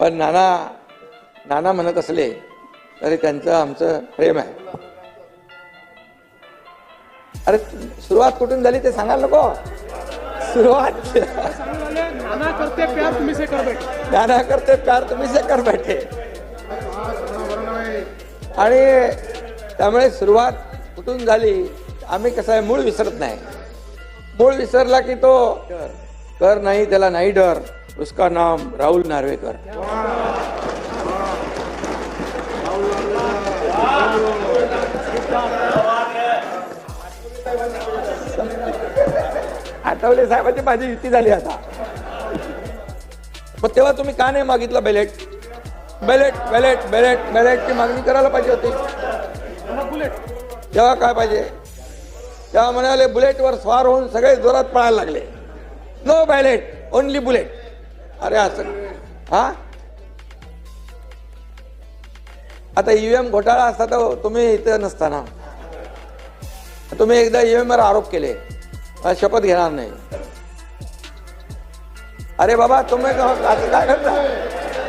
पण नाना नाना म्हणत असले तरी त्यांचं आमचं प्रेम आहे. अरे सुरुवात कुठून झाली ते सांगायला नको. सुरुवात. नाना करते प्यार तुम्ही से कर बैठे. नाना करते प्यार तुम्ही से कर बैठे. आणि त्यामुळे सुरुवात कुठून झाली आम्ही कसं आहे मूळ विसरत नाही. मूळ विसरला की तो कर नाही त्याला नाही डर. उसका नाम राहुल नार्वेकर। आठवले साहेबांची माझी युती झाली आता. मग तेव्हा तुम्ही का नाही मागितलं बेलेट बेलेट बेलेट बेलेट बेलेटची मागणी करायला पाहिजे होती. बुलेट तेव्हा काय पाहिजे? तेव्हा म्हणाले बुलेटवर स्वार होऊन सगळे जोरात पळायला लागले. नो बॅलेट ओनली बुलेट अरे असं हा? आता ईव्हीएम घोटाळा असता तर तुम्ही इथं नसताना. तुम्ही एकदा ईव्हीएम वर आरोप केले. शपथ घेणार नाही. अरे बाबा तुम्ही काय करता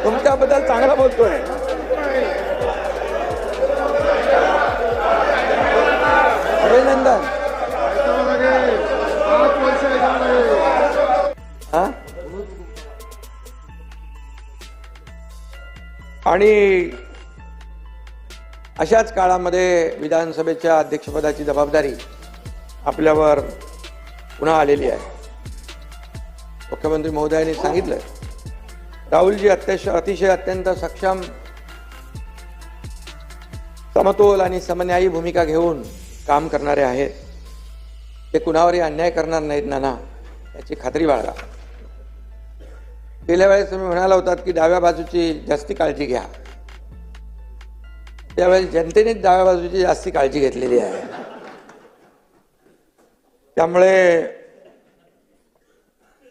तुमच्याबद्दल चांगला बोलतोय. आणि अशाच काळामध्ये विधानसभेच्या अध्यक्षपदाची जबाबदारी आपल्यावर पुन्हा आलेली आहे. मुख्यमंत्री महोदयांनी सांगितलं राहुलजी अत्यश अतिशय अत्यंत सक्षम समतोल आणि समन्यायी भूमिका घेऊन काम करणारे आहेत. ते कुणावरही अन्याय करणार नाहीत नाना. याची खात्री बाळगा. गेल्या वेळेस तुम्ही म्हणाला होतात की डाव्या बाजूची जास्ती काळजी घ्या. त्यावेळेस जनतेनेच डाव्या बाजूची जास्ती काळजी घेतलेली आहे. त्यामुळे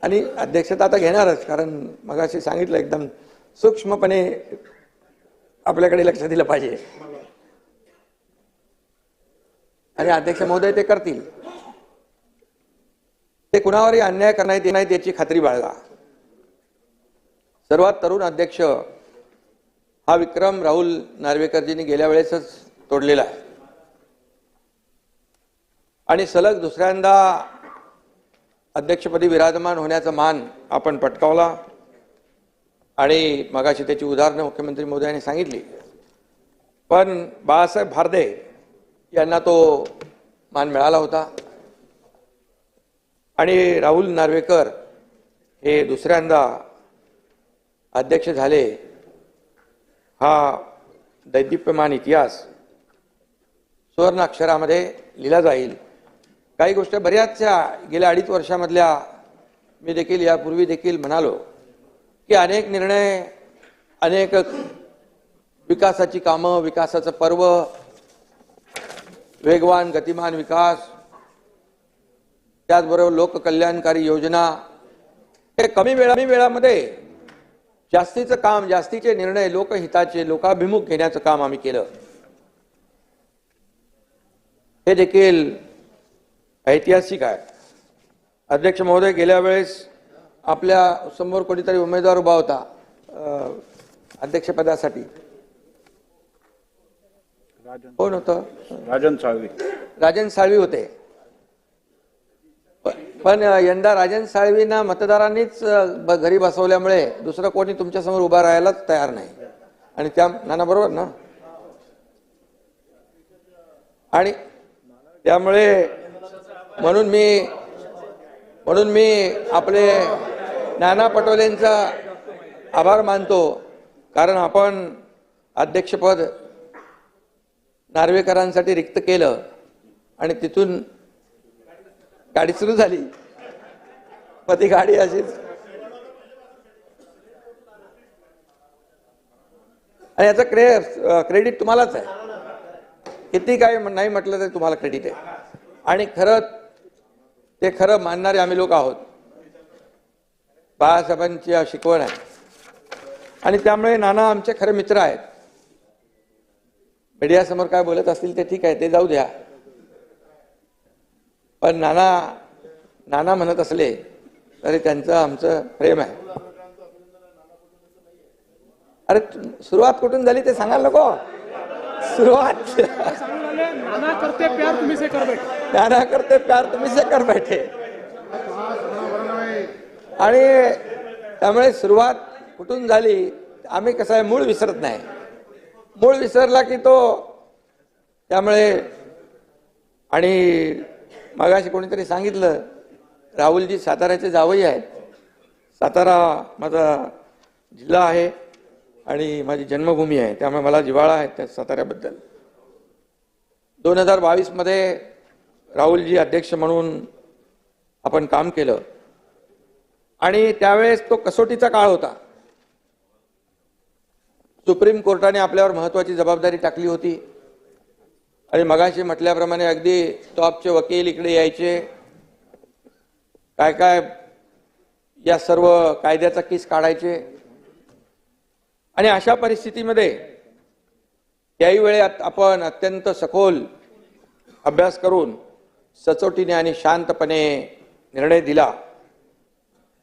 आणि अध्यक्षता आता घेणारच कारण मगाशी सांगितलं एकदम सूक्ष्मपणे आपल्याकडे लक्ष दिलं पाहिजे. आणि अध्यक्ष महोदय ते करतील. ते कुणावरही अन्याय करण्यात येत नाहीत याची खात्री बाळगा. सर्वात तरुण अध्यक्ष हा विक्रम राहुल नार्वेकरजींनी गेल्या वेळेसच तोडलेला आहे. आणि सलग दुसऱ्यांदा अध्यक्षपदी विराजमान होण्याचा मान आपण पटकावला आणि मगाशी त्याची उदाहरणं मुख्यमंत्री मोदयांनी सांगितली. पण बाळासाहेब भारदे यांना तो मान मिळाला होता. आणि राहुल नार्वेकर हे दुसऱ्यांदा अध्यक्ष झाले. हा दैदिप्यमान इतिहास सुवर्णाक्षरामध्ये लिहिला जाईल. काही गोष्ट बऱ्याचशा गेल्या अडीच वर्षामधल्या मी देखील यापूर्वी देखील म्हणालो की अनेक निर्णय अनेक विकासाची कामं विकासाचं पर्व वेगवान गतिमान विकास त्याचबरोबर लोककल्याणकारी योजना हे कमी वेळा कमी वेळामध्ये जास्तीचं काम जास्तीचे निर्णय लोकहिताचे लोकाभिमुख घेण्याचं काम आम्ही केलं. हे देखील ऐतिहासिक आहे. अध्यक्ष महोदय गेल्या वेळेस आपल्यासमोर कोणीतरी उमेदवार उभा होता अध्यक्षपदासाठी. कोण होतं? राजन साळवी. राजन साळवी होते. पण यंदा राजन साळवींना मतदारांनीच ब- घरी बसवल्यामुळे दुसरं कोणी तुमच्यासमोर उभा राहायलाच तयार नाही. आणि त्या नाना बरोबर ना? आणि त्यामुळे म्हणून मी म्हणून मी आपले नाना पटोलेंचा आभार मानतो. कारण आपण अध्यक्षपद नार्वेकरांसाठी रिक्त केलं आणि तिथून गाडी सुरू झाली. मग ती गाडी अशीच आणि याचा क्रे क्रेडिट तुम्हालाच आहे. किती काय नाही म्हटलं तरी तुम्हाला क्रेडिट आहे. आणि खरं ते खरं मानणारे आम्ही लोक आहोत. बाळासाहेबांची शिकवण आहे. आणि त्यामुळे नाना आमचे खरे मित्र आहेत. मीडियासमोर काय बोलत असतील ते ठीक आहे ते जाऊ द्या. पण नाना नाना म्हणत असले तरी त्यांचं आमचं प्रेम आहे. अरे सुरुवात कुठून झाली ते सांगायला नको. सुरुवात. नाना करते प्यार तुम्ही से कर बैठे. नाना करते प्यार तुम्ही से कर बैठे. आणि त्यामुळे सुरुवात कुठून झाली आम्ही कसं आहे मूळ विसरत नाही. मूळ विसरला की तो त्यामुळे आणि मगाशी कोणीतरी सांगितलं राहुलजी साताऱ्याचे जावई आहेत. सातारा माझा जिल्हा आहे आणि माझी जन्मभूमी आहे त्यामुळे मला जिव्हाळा आहे त्या साताऱ्याबद्दल. दोन हजार बावीसमध्ये राहुलजी अध्यक्ष म्हणून आपण काम केलं. आणि त्यावेळेस तो कसोटीचा काळ होता. सुप्रीम कोर्टाने आपल्यावर महत्वाची जबाबदारी टाकली होती. आणि मगाशी म्हटल्याप्रमाणे अगदी टॉपचे वकील इकडे यायचे. काय काय या सर्व कायद्याचा किस काढायचे. आणि अशा परिस्थितीमध्ये त्याही वेळेत आपण अत्यंत सखोल अभ्यास करून सचोटीने आणि शांतपणे निर्णय दिला.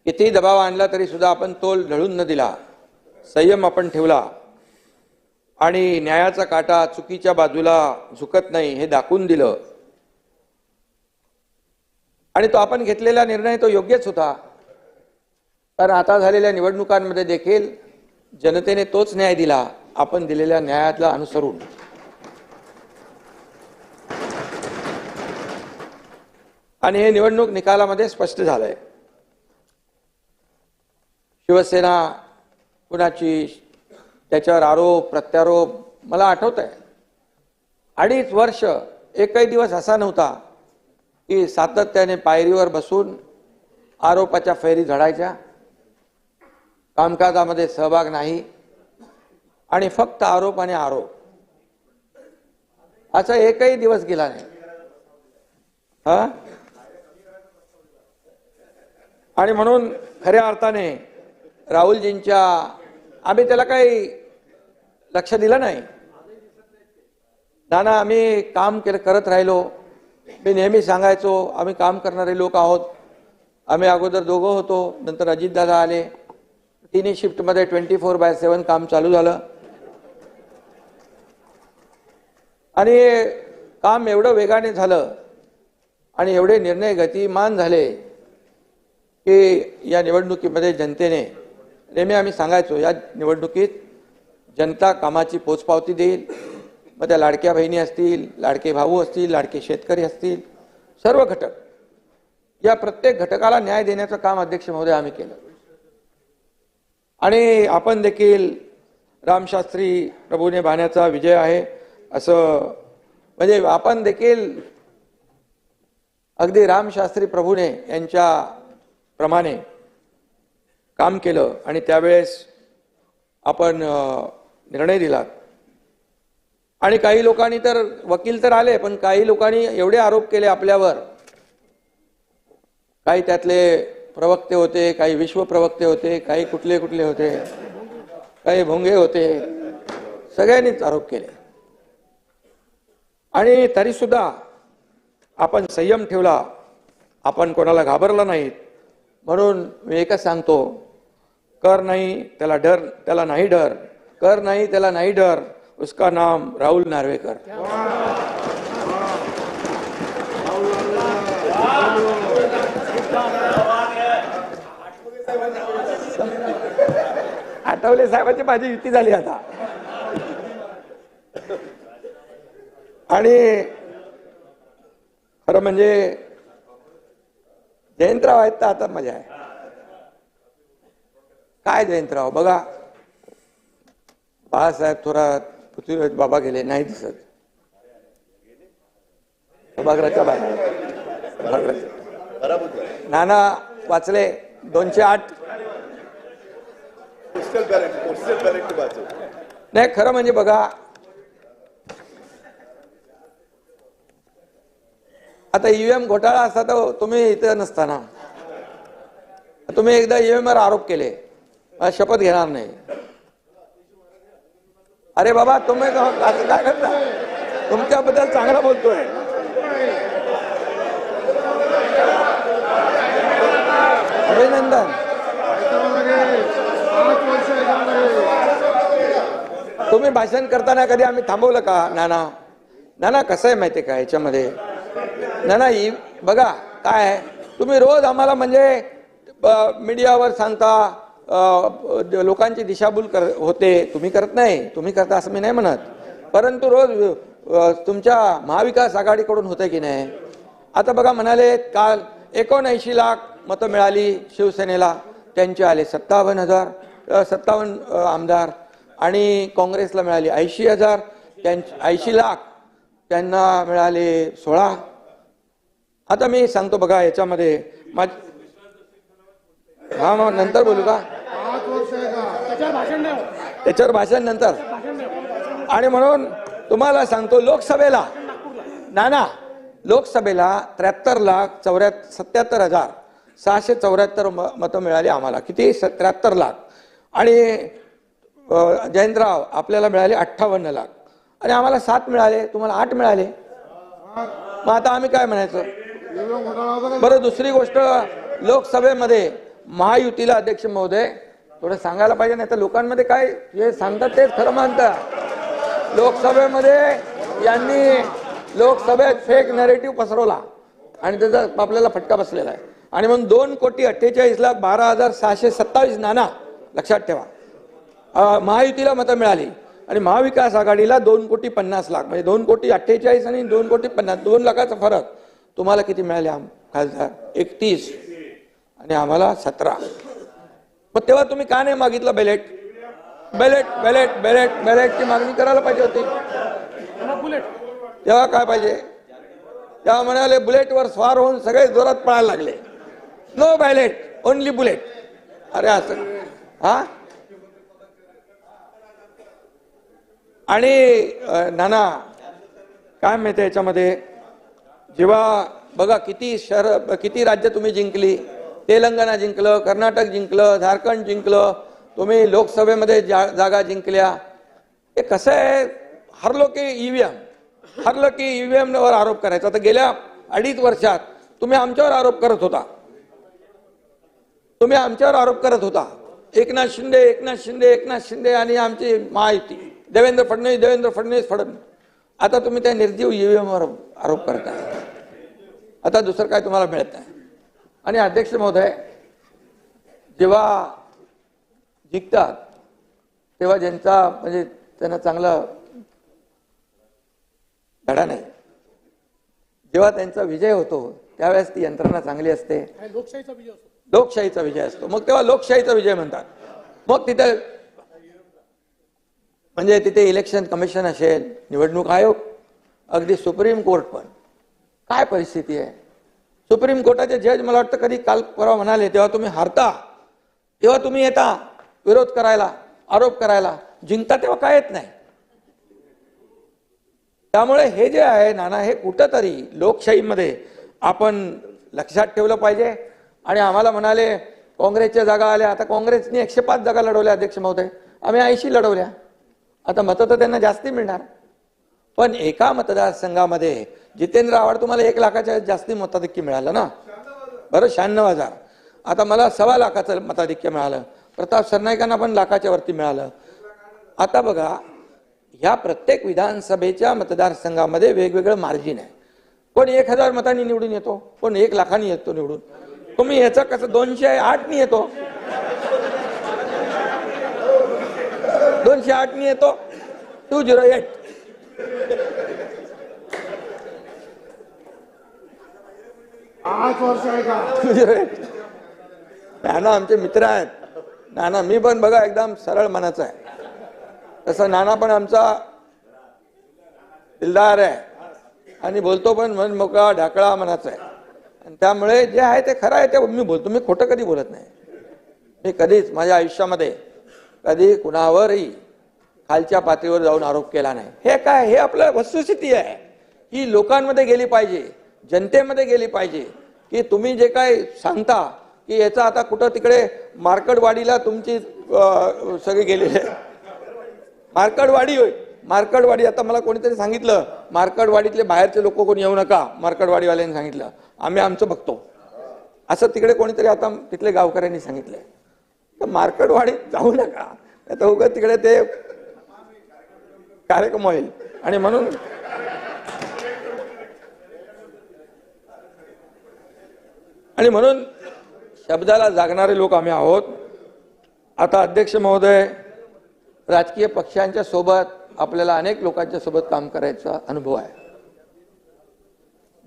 कितीही दबाव आणला तरी सुद्धा आपण तोल ढळून न दिला. संयम आपण ठेवला. आणि न्यायाचा काटा चुकीच्या बाजूला झुकत नाही हे दाखवून दिलं. आणि तो आपण घेतलेला निर्णय तो योग्यच होता. कारण आता झालेल्या निवडणुकांमध्ये देखील जनतेने तोच न्याय दिला आपण दिलेल्या न्यायाला अनुसरून. आणि हे निवडणूक निकालामध्ये स्पष्ट झालंय. शिवसेना कुणाची त्याच्यावर आरोप प्रत्यारोप मला आठवत आहे अडीच वर्ष एकही दिवस असा नव्हता की सातत्याने पायरीवर बसून आरोपाच्या फैरी झडायच्या. कामकाजामध्ये सहभाग नाही आणि फक्त आरोप आणि आरोप. असा एकही दिवस गेला नाही. हा? आणि म्हणून खऱ्या अर्थाने राहुलजींच्या आम्ही त्याला काही लक्ष दिलं नाही. नाना आम्ही काम केलं करत राहिलो. मी नेहमी सांगायचो आम्ही काम करणारे लोक आहोत. आम्ही अगोदर दोघं होतो नंतर अजितदादा आले. तिन्ही शिफ्टमध्ये ट्वेंटी फोर बाय सेवन काम चालू झालं. आणि काम एवढं वेगाने झालं आणि एवढे निर्णय गतिमान झाले की या निवडणुकीमध्ये जनतेने नेहमी आम्ही सांगायचो या निवडणुकीत जनता कामाची पोचपावती देईल. मग त्या लाडक्या बहिणी असतील लाडके भाऊ असतील लाडके शेतकरी असतील सर्व घटक. या प्रत्येक घटकाला न्याय देण्याचं काम अध्यक्ष महोदय आम्ही केलं. आणि आपण देखील रामशास्त्री प्रभूने बाण्याचा विजय आहे असं म्हणजे आपण देखील अगदी रामशास्त्री प्रभूने यांच्या प्रमाणे काम केलं आणि त्यावेळेस आपण निर्णय दिला. आणि काही लोकांनी तर वकील तर आले पण काही लोकांनी एवढे आरोप केले आपल्यावर. काही त्यातले प्रवक्ते होते काही विश्व प्रवक्ते होते काही कुठले कुठले होते काही भोंगे होते. सगळ्यांनीच आरोप केले. आणि तरी सुद्धा आपण संयम ठेवला. आपण कोणाला घाबरला नाहीत. म्हणून मी एकच सांगतो कर नाही त्याला डर त्याला नाही डर. कर नाही त्याला नाही डर. उसका नाम राहुल नार्वेकर. आठवले साहेबांची माझी युती झाली आता. आणि खरं म्हणजे जयंतराव आहेत तर आता मजा आहे. काय जयंतराव? बघा. बाळासाहेब थोरात पृथ्वीराज बाबा गेले नाही दिसत. सभागृहाच्या बाहेर. सभागृहाच्या. नाना वाचले दोनशे आठ. नाही खरं म्हणजे बघा आता ईव्हीएम घोटाळा असता तर तुम्ही इथं नसताना. तुम्ही एकदा ईव्हीएम वर आरोप केले. शपथ घेणार नाही. अरे बाबा तुम्ही असं काय करता? तुमच्याबद्दल चांगला बोलतोय. अभिनंदन. तुम्ही भाषण करताना कधी आम्ही थांबवलं का नाना? नाना कसं आहे माहिती आहे का याच्यामध्ये? नाना ही बघा काय आहे? तुम्ही रोज आम्हाला म्हणजे मीडियावर सांगता लोकांची दिशाभूल कर होते. तुम्ही करत नाही. तुम्ही करता असं मी नाही म्हणत. परंतु रोज तुमच्या महाविकास आघाडीकडून होतं की नाही? आता बघा म्हणाले काल एकोणऐंशी लाख मतं मिळाली शिवसेनेला. त्यांचे आले सत्तावन्न हजार सत्तावन्न आमदार. आणि काँग्रेसला मिळाली ऐंशी हजार. त्यांचे ऐंशी लाख त्यांना मिळाले सोळा. आता मी सांगतो बघा याच्यामध्ये. माझ हा मग नंतर बोलू का त्याच्यावर भाषण नाही होत. त्याच्यावर भाषण नंतर. आणि म्हणून तुम्हाला सांगतो लोकसभेला नाना लोकसभेला त्र्याहत्तर लाख चौऱ्या सत्याहत्तर हजार सहाशे चौऱ्याहत्तर म मतं मिळाली आम्हाला. किती? त्र्याहत्तर लाख. आणि जयंतराव आपल्याला मिळाले अठ्ठावन्न लाख. आणि आम्हाला सात मिळाले. तुम्हाला आठ मिळाले. मग आता आम्ही काय म्हणायचं? बरं दुसरी गोष्ट लोकसभेमध्ये महायुतीला अध्यक्ष महोदय थोडं सांगायला पाहिजे नाही तर लोकांमध्ये काय जे सांगतात तेच खरं मानतात लोकसभेमध्ये यांनी लोकसभेत फेक नरेटिव्ह पसरवला. आणि त्याचा आपल्याला फटका बसलेला आहे. आणि मग दोन कोटी अठ्ठेचाळीस लाख बारा हजार सहाशे सत्तावीस नाना लक्षात ठेवा. महायुतीला मतं मिळाली. आणि महाविकास आघाडीला दोन कोटी पन्नास लाख. म्हणजे दोन कोटी अठ्ठेचाळीस आणि दोन कोटी पन्नास. दोन लाखाचा फरक. तुम्हाला किती मिळाले आम खासदार? एकतीस. आणि आम्हाला सतरा. मग तेव्हा तुम्ही का नाही मागितलं बॅलेट बॅलेट बॅलेट बॅलेट बॅलेटची मागणी करायला पाहिजे होती. बुलेट तेव्हा काय पाहिजे? तेव्हा म्हणाले बुलेटवर स्वार होऊन सगळे जोरात पळायला लागले. नो बॅलेट ओनली बुलेट अरे असं. हा? आणि नाना काय माहिती याच्यामध्ये? जेव्हा बघा किती शहर किती राज्य तुम्ही जिंकली. तेलंगणा जिंकलं कर्नाटक जिंकलं झारखंड जिंकलं तुम्ही लोकसभेमध्ये जा जागा जिंकल्या. हे कसं आहे? हरलो की ईव्हीएम हरलं की ई व्ही वर आरोप करायचा. तर गेल्या अडीच वर्षात तुम्ही आमच्यावर आरोप करत होता. तुम्ही आमच्यावर आरोप करत होता. एकनाथ शिंदे एकनाथ शिंदे एकनाथ शिंदे आणि आमची महायुती देवेंद्र फडणवीस देवेंद्र फडणवीस फडणवीस. आता तुम्ही त्या निर्जीव ईव्हीएम वर आरोप करताय. आता दुसरं काय तुम्हाला मिळत नाही. आणि अध्यक्ष महोदय जेव्हा जिंकतात तेव्हा ज्यांचा म्हणजे त्यांना चांगला धडा नाही. जेव्हा त्यांचा विजय होतो त्यावेळेस ती यंत्रणा चांगली असते. लोकशाहीचा विजय असतो. लोकशाहीचा विजय असतो. मग तेव्हा लोकशाहीचा विजय म्हणतात. मग तिथे म्हणजे तिथे इलेक्शन कमिशन असेल निवडणूक आयोग अगदी सुप्रीम कोर्ट पण. काय परिस्थिती आहे? सुप्रीम कोर्टाचे जज मला वाटतं कधी काल परवा म्हणाले तेव्हा तुम्ही हारता तेव्हा तुम्ही येता विरोध करायला आरोप करायला. जिंकता तेव्हा काय येत नाही. त्यामुळे हे जे आहे नाना हे कुठंतरी लोकशाहीमध्ये आपण लक्षात ठेवलं पाहिजे. आणि आम्हाला म्हणाले काँग्रेसच्या जागा आल्या. आता काँग्रेसने एकशे पाच जागा लढवल्या अध्यक्ष महोदय. आम्ही ऐंशी लढवल्या. आता मतं तर त्यांना जास्ती मिळणार. पण एका मतदारसंघामध्ये जितेंद्र आव्हाड तुम्हाला एक लाखाच्या जास्ती मताधिक्य मिळालं ना? बरं शहाण्णव हजार. आता मला सव्वा लाखाचं मताधिक्य मिळालं. प्रताप सरनाईकांना पण लाखाच्या वरती मिळालं. आता बघा ह्या प्रत्येक विधानसभेच्या मतदारसंघामध्ये वेगवेगळं मार्जिन आहे. कोण एक हजार मतांनी निवडून येतो कोण एक लाखांनी येतो निवडून. तुम्ही याचं कसं दोनशे आठनी येतो? दोनशे आठनी येतो? Two zero eight. आठ वर्ष आहे का? नाना आमचे मित्र आहेत. नाना मी पण बघा एकदम सरळ मनाचा आहे. तसं नाना पण आमचा दिलदार आहे. आणि बोलतो पण मन मोकळा ढाकळा मनाचा आहे. आणि त्यामुळे जे आहे ते खरं आहे ते मी बोलतो. मी खोटं कधी बोलत नाही. मी कधीच माझ्या आयुष्यामध्ये कधी कुणावरही खालच्या पातळीवर जाऊन आरोप केला नाही. हे काय? हे आपलं वस्तुस्थिती आहे. ही लोकांमध्ये गेली पाहिजे. जनतेमध्ये गेली पाहिजे. की तुम्ही जे काय सांगता की याचा आता कुठं तिकडे मार्कडवाडीला तुमची सगळी गेलेली आहे मार्कडवाडी होय. मार्कडवाडी आता मला कोणीतरी सांगितलं मार्कडवाडीतले बाहेरचे लोक कोणी येऊ नका मार्कडवाडीवाल्यांनी सांगितलं. आम्ही आमचं बघतो. असं तिकडे कोणीतरी आता तिथले गावकऱ्यांनी सांगितलंय. तर मार्कडवाडीत जाऊ नका. आता उगत तिकडे ते कार्यक्रम होईल. आणि म्हणून आणि म्हणून शब्दाला जागणारे लोक आम्ही आहोत. आता अध्यक्ष महोदय राजकीय पक्षांच्या सोबत आपल्याला अनेक लोकांच्या सोबत काम करायचा अनुभव आहे.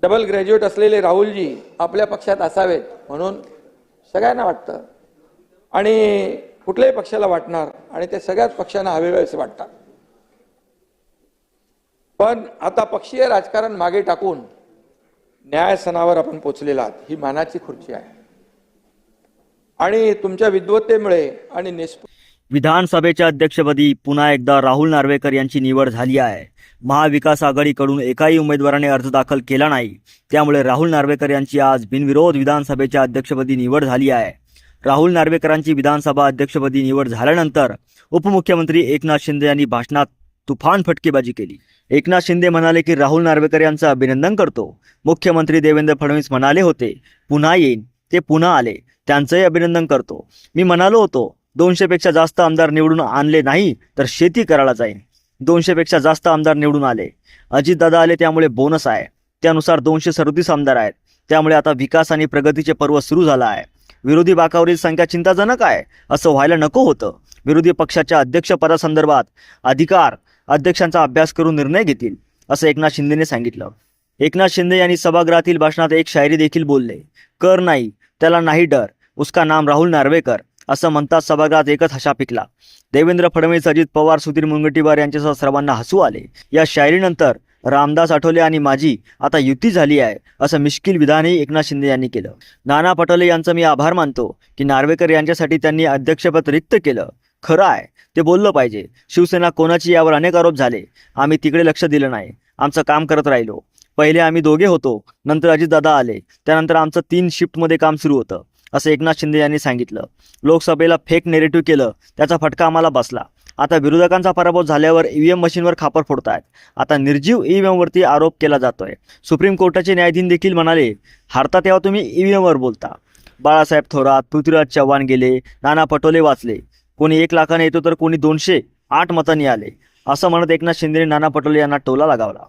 डबल ग्रॅज्युएट असलेले राहुलजी आपल्या पक्षात असावेत म्हणून सगळ्यांना वाटतं. आणि कुठल्याही पक्षाला वाटणार आणि ते सगळ्याच पक्षांना हवे असे वाटतात. पण आता पक्षीय राजकारण मागे टाकून न्यायसनावर आपण पोचलेला आहात ही मानाची खुर्ची आहे. आणि तुमच्या विद्वत्तेमुळे आणि निष्प विधानसभेच्या अध्यक्षपदी पुन्हा एकदा राहुल नार्वेकर यांची निवड झाली आहे. महाविकास आघाडीकडून एकाही उमेदवाराने अर्ज दाखल केला नाही. त्यामुळे राहुल नार्वेकर यांची आज बिनविरोध विधानसभेच्या अध्यक्षपदी निवड झाली आहे. राहुल नार्वेकरांची विधानसभा अध्यक्षपदी निवड झाल्यानंतर उपमुख्यमंत्री एकनाथ शिंदे यांनी भाषणात तुफान फटकेबाजी केली. एकनाथ शिंदे म्हणाले की राहुल नार्वेकर यांचं अभिनंदन करतो. मुख्यमंत्री देवेंद्र फडणवीस म्हणाले होते पुन्हा येईन. ते पुन्हा आले. त्यांचंही अभिनंदन करतो. मी म्हणालो होतो दोनशेपेक्षा जास्त आमदार निवडून आणले नाही तर शेती करायला जाईन. दोनशेपेक्षा जास्त आमदार निवडून आले. अजितदादा आले त्यामुळे बोनस आहे. त्यानुसार दोनशे सदतीस आमदार आहेत. त्यामुळे आता विकास आणि प्रगतीचे पर्व सुरू झालं आहे. विरोधी बाकावरील संख्या चिंताजनक आहे. असं व्हायला नको होतं. विरोधी पक्षाच्या अध्यक्षपदासंदर्भात अधिकार अध्यक्षांचा अभ्यास करून निर्णय घेतील असं एकनाथ शिंदेने सांगितलं. एकनाथ शिंदे यांनी सभागृहातील भाषणात एक शायरी देखील बोलले कर नाही त्याला नाही डर उसका नाम राहुल नार्वेकर असं म्हणतात सभागृहात एकच हशा पिकला. देवेंद्र फडणवीस अजित पवार सुधीर मुनगंटीवार यांच्यासह सर्वांना हसू आले. या शायरीनंतर रामदास आठवले आणि माझी आता युती झाली आहे असं मिश्किल विधानही एकनाथ शिंदे यांनी केलं. नाना पटोले यांचं मी आभार मानतो की नार्वेकर यांच्यासाठी त्यांनी अध्यक्षपद रिक्त केलं. खरं आहे ते बोललं पाहिजे. शिवसेना कोणाची यावर अनेक आरोप झाले. आम्ही तिकडे लक्ष दिलं नाही. आमचं काम करत राहिलो. पहिले आम्ही दोघे होतो. नंतर अजितदादा आले. त्यानंतर आमचं तीन शिफ्टमध्ये काम सुरू होतं असं एकनाथ शिंदे यांनी सांगितलं. लोकसभेला फेक नेरेटिव्ह केलं. त्याचा फटका आम्हाला बसला. आता विरोधकांचा पराभव झाल्यावर ईव्हीएम मशीनवर खापर फोडतायत. आता निर्जीव ईव्हीएमवरती आरोप केला जातोय. सुप्रीम कोर्टाचे न्यायाधीन देखील म्हणाले हारता तेव्हा तुम्ही ईव्हीएमवर बोलता. बाळासाहेब थोरात पृथ्वीराज चव्हाण गेले नाना पटोले वाचले. कोणी एक लाखाने येतो तर कोणी दोनशे आठ मतांनी आले. असं म्हणत एकनाथ शिंदे नाना पटोले यांना टोला लगावला.